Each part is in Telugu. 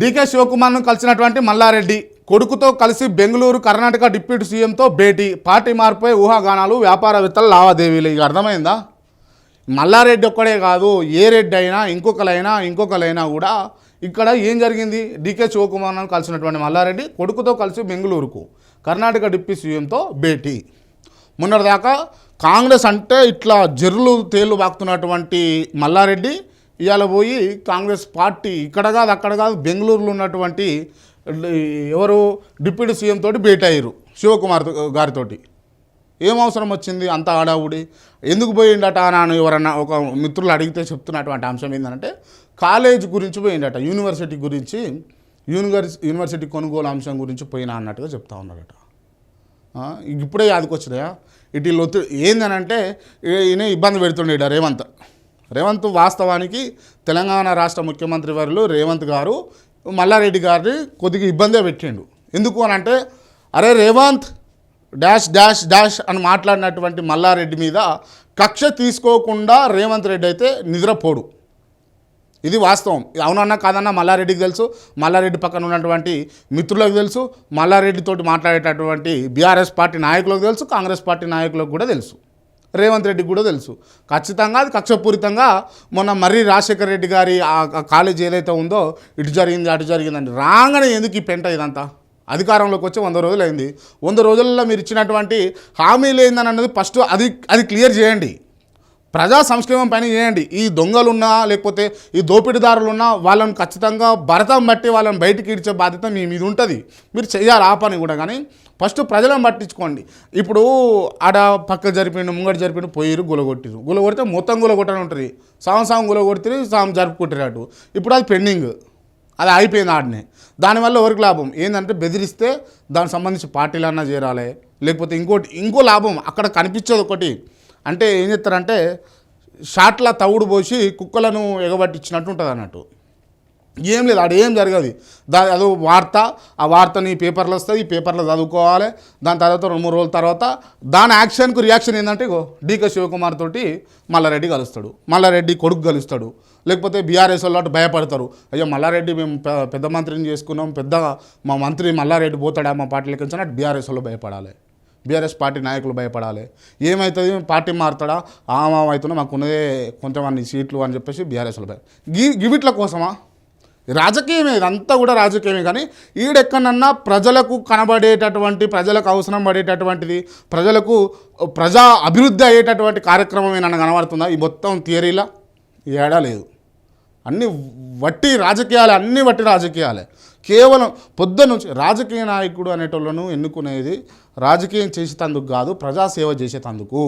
డీకే శివకుమార్ను కలిసినటువంటి మల్లారెడ్డి కొడుకుతో కలిసి బెంగళూరు కర్ణాటక డిప్యూటీ సీఎంతో భేటీ. పార్టీ మార్పుపై ఊహాగానాలు వ్యాపారవేత్తల లావాదేవీలు. ఇక అర్థమైందా? మల్లారెడ్డి ఒక్కడే కాదు ఏ రెడ్డి అయినా ఇంకొకలైనా ఇంకొకలైనా కూడా ఇక్కడ ఏం జరిగింది? డీకే శివకుమార్ను కలిసినటువంటి మల్లారెడ్డి కొడుకుతో కలిసి బెంగళూరుకు కర్ణాటక డిప్యూటీ సీఎంతో భేటీ. మొన్నటిదాకా కాంగ్రెస్ అంటే ఇట్లా జర్రులు తేలు బాకుతున్నటువంటి మల్లారెడ్డి ఇవాళ పోయి కాంగ్రెస్ పార్టీ ఇక్కడ కాదు అక్కడ కాదు బెంగళూరులో ఉన్నటువంటి ఎవరు డిప్యూటీ సీఎం తోటి భేటీ అయ్యారు శివకుమార్ గారితోటి. ఏం అవసరం వచ్చింది అంత ఆడావుడి ఎందుకు పోయిండట నాను ఎవరన్నా ఒక మిత్రులు అడిగితే చెప్తున్నటువంటి అంశం ఏంటంటే కాలేజ్ గురించి పోయిండట యూనివర్సిటీ గురించి యూనివర్సి యూనివర్సిటీ కొనుగోలు అంశం గురించి పోయినా అన్నట్టుగా చెప్తా ఉన్నాడట. ఇప్పుడే యాదకొచ్చినాయా? ఇటు వీళ్ళు ఒత్తిడి ఏందనంటే ఈయన ఇబ్బంది పెడుతుండేట రేవంత్. రేవంత్ వాస్తవానికి తెలంగాణ రాష్ట్ర ముఖ్యమంత్రి వర్యులు రేవంత్ గారు మల్లారెడ్డి గారిని కొద్దిగా ఇబ్బందే పెట్టిండు. ఎందుకు అని అంటే అరే రేవంత్ డాష్ డాష్ డాష్ అని మాట్లాడినటువంటి మల్లారెడ్డి మీద కక్ష తీసుకోకుండా రేవంత్ రెడ్డి అయితే నిద్రపోడు. ఇది వాస్తవం. అవునన్నా కాదన్నా మల్లారెడ్డికి తెలుసు మల్లారెడ్డి పక్కన ఉన్నటువంటి మిత్రులకు తెలుసు మల్లారెడ్డితోటి మాట్లాడేటటువంటి బీఆర్ఎస్ పార్టీ నాయకులకు తెలుసు కాంగ్రెస్ పార్టీ నాయకులకు కూడా తెలుసు. రేవంత్ రెడ్డికి కూడా తెలుసు. ఖచ్చితంగా అది కక్షపూరితంగా మొన్న మర్రి రాజశేఖర రెడ్డి గారి ఆ కాలేజీ కాలేజ్ ఏదైతే ఉందో ఇటు జరిగింది అటు జరిగిందండి రాగానే ఎందుకు ఈ పెంట ఇదంతా? అధికారంలోకి వచ్చి వంద రోజులు అయింది వంద రోజుల్లో మీరు ఇచ్చినటువంటి హామీలు ఏందని అన్నది ఫస్ట్ అది అది క్లియర్ చేయండి. ప్రజా సంక్షేమం పైన చేయండి. ఈ దొంగలున్నా లేకపోతే ఈ దోపిడీదారులున్నా వాళ్ళని ఖచ్చితంగా భరతం బట్టి వాళ్ళని బయటికి ఇడ్చే బాధ్యత మీ మీద ఉంటుంది. మీరు చేయాలి ఆ పని కూడా. కానీ ఫస్ట్ ప్రజలను పట్టించుకోండి. ఇప్పుడు ఆడ పక్క జరిపిండు ముంగట జరిపిండు పోయిరు గులగొట్టిరు గులగొడితే మొత్తం గులగొట్టని ఉంటుంది. సాం సాం గులగొడితే సాం జరుపుకుంటారు ఇప్పుడు అది పెండింగ్. అది అయిపోయింది ఆడనే. దానివల్ల ఎవరికి లాభం? ఏంటంటే బెదిరిస్తే దానికి సంబంధించి పార్టీలన్నా చేరాలి. లేకపోతే ఇంకోటి ఇంకో లాభం అక్కడ కనిపించేది ఒకటి. అంటే ఏం చెప్తారంటే షాట్ల తవుడు పోసి కుక్కలను ఎగబట్టించినట్టు ఉంటుంది అన్నట్టు. ఏం లేదు ఆడ ఏం జరగదు. దా అదో వార్త ఆ వార్తని పేపర్లో వస్తుంది ఈ పేపర్లో చదువుకోవాలి. దాని తర్వాత రెండు మూడు రోజుల తర్వాత దాని యాక్షన్కు రియాక్షన్ ఏంటంటే ఇగో డీకే శివకుమార్ తోటి మల్లారెడ్డి కలుస్తాడు. మల్లారెడ్డి కొడుకు కలుస్తాడు. లేకపోతే బీఆర్ఎస్ వాళ్ళు అటు భయపడతారు. అయ్యో మల్లారెడ్డి మేము పెద్ద మంత్రిని చేసుకున్నాం పెద్ద మా మంత్రి మల్లారెడ్డి పోతాడా మా పార్టీలకి నుంచి అటు బీఆర్ఎస్ వాళ్ళు భయపడాలి. బీఆర్ఎస్ పార్టీ నాయకులు భయపడాలి. ఏమవుతుంది పార్టీ మారుతాడా? ఆమా మాకు ఉన్నదే కొంతమంది సీట్లు అని చెప్పేసి బీఆర్ఎస్ భయం గి గివిట్ల కోసమా? రాజకీయమే ఇదంతా కూడా రాజకీయమే కానీ ఈడెక్కడన్నా ప్రజలకు కనబడేటటువంటి ప్రజలకు అవసరం పడేటటువంటిది ప్రజలకు ప్రజా అభివృద్ధి అయ్యేటటువంటి కార్యక్రమం ఏమన్నా కనబడుతుందా? ఈ మొత్తం థియరీలా? ఏడా లేదు. అన్ని వట్టి రాజకీయాలే అన్ని వట్టి రాజకీయాలే. కేవలం పొద్దు నుంచి రాజకీయ నాయకుడు అనేటోళ్ళను ఎన్నుకునేది రాజకీయం చేసేటందుకు కాదు ప్రజాసేవ చేసేటందుకు.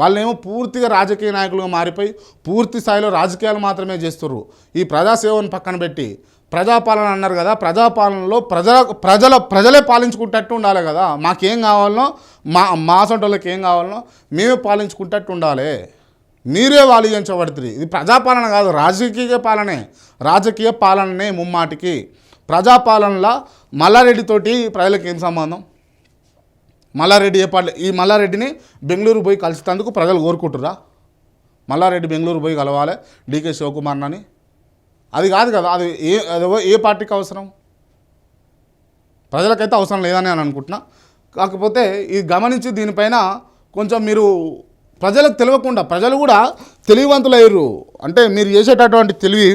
వాళ్ళేమో పూర్తిగా రాజకీయ నాయకులుగా మారిపోయి పూర్తి స్థాయిలో రాజకీయాలు మాత్రమే చేస్తుర్రు. ఈ ప్రజాసేవను పక్కన పెట్టి ప్రజాపాలన అన్నారు కదా ప్రజాపాలనలో ప్రజల ప్రజల ప్రజలే పాలించుకుంటట్టు ఉండాలి కదా. మాకేం కావాలనో మా మా సొంటోళ్ళకి ఏం కావాలనో మేమే పాలించుకుంటట్టు ఉండాలి. మీరే వాలించబడుతుంది ఇది ప్రజాపాలన కాదు రాజకీయ పాలనే. రాజకీయ పాలననే ముమ్మాటికి. ప్రజాపాలనలో మల్లారెడ్డితోటి ప్రజలకు ఏం సంబంధం? మల్లారెడ్డి ఏ పార్టీ ఈ మల్లారెడ్డిని బెంగళూరు పోయి కలిసేందుకు ప్రజలు కోరుకుంటురా మల్లారెడ్డి బెంగళూరు పోయి కలవాలి డీకే శివకుమార్ అని? అది కాదు కదా అది ఏ అది ఏ పార్టీకి అవసరం? ప్రజలకైతే అవసరం లేదని అని అనుకుంటున్నా. కాకపోతే ఇది గమనించి దీనిపైన కొంచెం మీరు ప్రజలకు తెలియకుండా ప్రజలు కూడా తెలివివంతులయ్యారు. అంటే మీరు చేసేటటువంటి తెలివి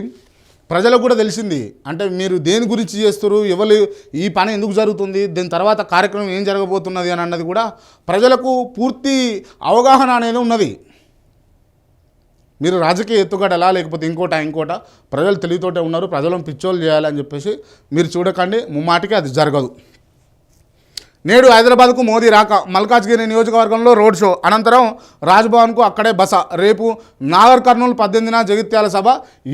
ప్రజలకు కూడా తెలిసింది. అంటే మీరు దేని గురించి చేస్తారు ఎవరు ఈ పని ఎందుకు జరుగుతుంది దీని తర్వాత కార్యక్రమం ఏం జరగబోతున్నది అని అన్నది కూడా ప్రజలకు పూర్తి అవగాహన అనేది ఉన్నది. మీరు రాజకీయ ఎత్తుగడలా లేకపోతే ఇంకోట ఇంకోట ప్రజలు తెలివితోటే ఉన్నారు ప్రజలను పిచ్చోళ్ళు చేయాలని చెప్పేసి మీరు చూడకండి. ముమ్మాటికి అది జరగదు. నేడు హైదరాబాద్కు మోదీ రాక మల్కాజ్గిరి నియోజకవర్గంలో రోడ్ షో. అనంతరం రాజ్భవన్కు అక్కడే బస. రేపు నాగర్ కర్నూలు పద్దెనిమిదిన జగిత్యాల సభ.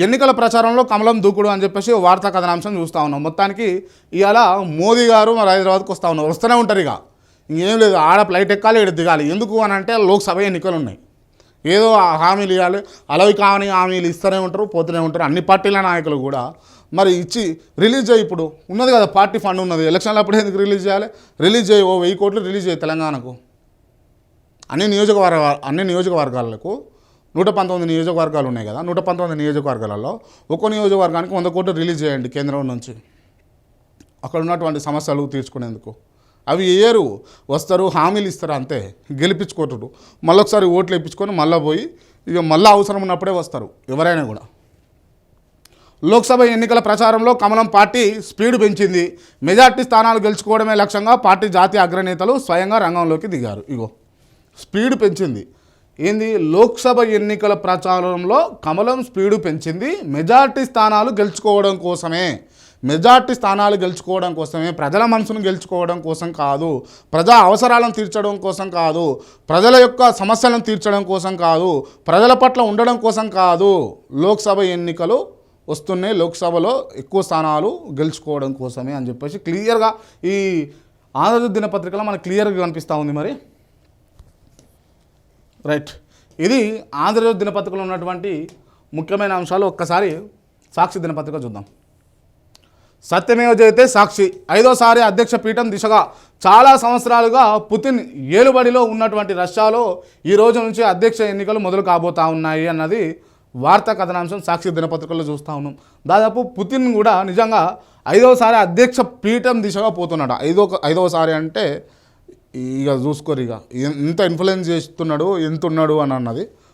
ఎన్నికల ప్రచారంలో కమలం దూకుడు అని చెప్పేసి వార్తా కథనాంశం చూస్తూ ఉన్నాం. మొత్తానికి ఇవాళ మోదీ గారు మరి హైదరాబాద్కు వస్తూ ఉన్నారు. వస్తూనే ఉంటారు ఇక. ఇంకేం లేదు ఆడ ఫ్లైట్ ఎక్కాలి ఇక్కడ దిగాలి. ఎందుకు అని అంటే లోక్సభ ఎన్నికలు ఉన్నాయి ఏదో ఆ హామీలు ఇవ్వాలి. అలవి కావని హామీలు ఇస్తూనే ఉంటారు పోతూనే ఉంటారు. అన్ని పార్టీల నాయకులు కూడా మరి ఇచ్చి రిలీజ్ చేయి ఇప్పుడు. ఉన్నది కదా పార్టీ ఫండ్ ఉన్నది. ఎలక్షన్లు అప్పుడు ఎందుకు రిలీజ్ చేయాలి? రిలీజ్ చేయి ఓ వెయ్యి కోట్లు రిలీజ్ చేయి తెలంగాణకు. అన్ని నియోజకవర్గ అన్ని నియోజకవర్గాలకు నూట పంతొమ్మిది నియోజకవర్గాలు ఉన్నాయి కదా నూట పంతొమ్మిది నియోజకవర్గాలలో ఒక్కో నియోజకవర్గానికి వంద కోట్లు రిలీజ్ చేయండి కేంద్రం నుంచి. అక్కడ ఉన్నటువంటి సమస్యలు తీర్చుకునేందుకు. అవి ఏరు? వస్తారు హామీలు ఇస్తారు అంతే. గెలిపించుకోటరు మళ్ళొకసారి ఓట్లు వేయించుకొని మళ్ళీ పోయి ఇక మళ్ళీ అవసరం ఉన్నప్పుడే వస్తారు. ఎవరైనా కూడా. లోక్సభ ఎన్నికల ప్రచారంలో కమలం పార్టీ స్పీడ్ పెంచింది. మెజార్టీ స్థానాలు గెలుచుకోవడమే లక్ష్యంగా పార్టీ జాతీయ అగ్రనేతలు స్వయంగా రంగంలోకి దిగారు. ఇగో స్పీడ్ పెంచింది. ఏంది? లోక్సభ ఎన్నికల ప్రచారంలో కమలం స్పీడు పెంచింది. మెజార్టీ స్థానాలు గెలుచుకోవడం కోసమే. మెజార్టీ స్థానాలు గెలుచుకోవడం కోసమే. ప్రజల మనసును గెలుచుకోవడం కోసం కాదు. ప్రజా అవసరాలను తీర్చడం కోసం కాదు. ప్రజల యొక్క సమస్యలను తీర్చడం కోసం కాదు. ప్రజల పట్ల ఉండడం కోసం కాదు. లోక్సభ ఎన్నికలు వస్తున్నాయి లోక్సభలో ఎక్కువ స్థానాలు గెలుచుకోవడం కోసమే అని చెప్పేసి క్లియర్గా ఈ ఆంధ్రజ్యోతి దినపత్రికలో మనకు క్లియర్గా కనిపిస్తూ ఉంది మరి. రైట్. ఇది ఆంధ్రజ్యోతి దినపత్రికలో ఉన్నటువంటి ముఖ్యమైన అంశాలు ఒక్కసారి సాక్షి దినపత్రిక చూద్దాం. సత్యమేవ జయతే సాక్షి. ఐదోసారి అధ్యక్ష పీఠం దిశగా చాలా సంవత్సరాలుగా పుతిన్ ఏలుబడిలో ఉన్నటువంటి రష్యాలో ఈ రోజు నుంచి అధ్యక్ష ఎన్నికలు మొదలు కాబోతా ఉన్నాయి అన్నది వార్తా కథనాంశం సాక్షి దినపత్రికల్లో చూస్తూ ఉన్నాం. దాదాపు పుతిన్ కూడా నిజంగా ఐదవసారి అధ్యక్ష పీఠం దిశగా పోతున్నాడు. ఐదో ఐదవసారి అంటే ఇక చూసుకోరు ఇక ఎంత ఇన్ఫ్లుయెన్స్ చేస్తున్నాడు ఎంత ఉన్నాడు అని అన్నది.